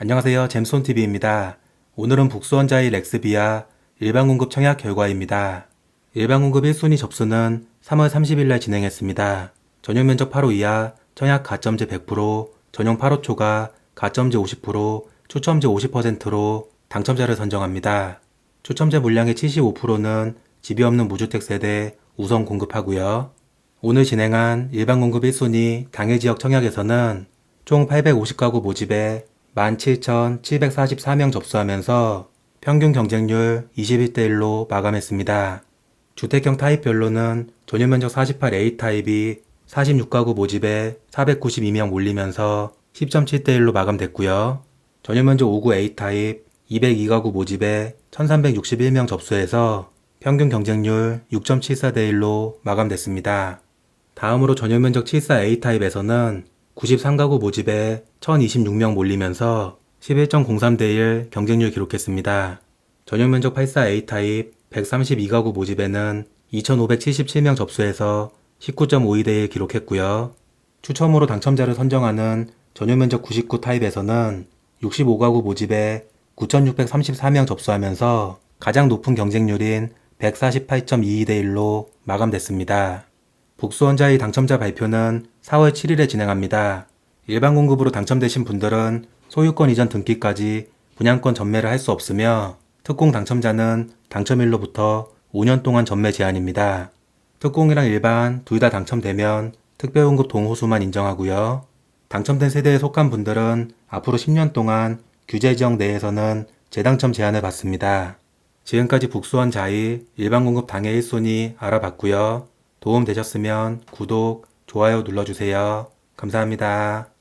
안녕하세요. 잼손TV입니다. 오늘은 북수원자의 렉스비아 일반 공급 청약 결과입니다. 일반 공급 1순위 접수는 3월 30일 날 진행했습니다. 전용 면적 8호 이하, 청약 가점제 100%, 전용 8호 초과, 가점제 50%, 추첨제 50%로 당첨자를 선정합니다. 추첨제 물량의 75%는 집이 없는 무주택 세대 우선 공급하고요. 오늘 진행한 일반 공급 1순위 당일 지역 청약에서는 총 850가구 모집에 17,744명 접수하면서 평균 경쟁률 21대 1로 마감했습니다. 주택형 타입별로는 전용 면적 48A 타입이 46가구 모집에 492명 몰리면서 10.7대 1로 마감됐고요. 전용 면적 59A 타입 202가구 모집에 1361명 접수해서 평균 경쟁률 6.74대 1로 마감됐습니다. 다음으로 전용 면적 74A 타입에서는 93가구 모집에 1026명 몰리면서 11.03대 1 경쟁률 기록했습니다. 전용 면적 84A 타입 132가구 모집에는 2577명 접수해서 19.52대 1 기록했고요. 추첨으로 당첨자를 선정하는 전용 면적 99 타입에서는 65가구 모집에 9,634명 접수하면서 가장 높은 경쟁률인 148.22대 1로 마감됐습니다. 북수원자의 당첨자 발표는 4월 7일에 진행합니다. 일반 공급으로 당첨되신 분들은 소유권 이전 등기까지 분양권 전매를 할 수 없으며 특공 당첨자는 당첨일로부터 5년 동안 전매 제한입니다. 특공이랑 일반 둘 다 당첨되면 특별공급 동호수만 인정하고요. 당첨된 세대에 속한 분들은 앞으로 10년 동안 규제 지역 내에서는 재당첨 제한을 받습니다. 지금까지 북수원 자이 일반 공급 당해 1순위 알아봤고요. 도움 되셨으면 구독, 좋아요 눌러주세요. 감사합니다.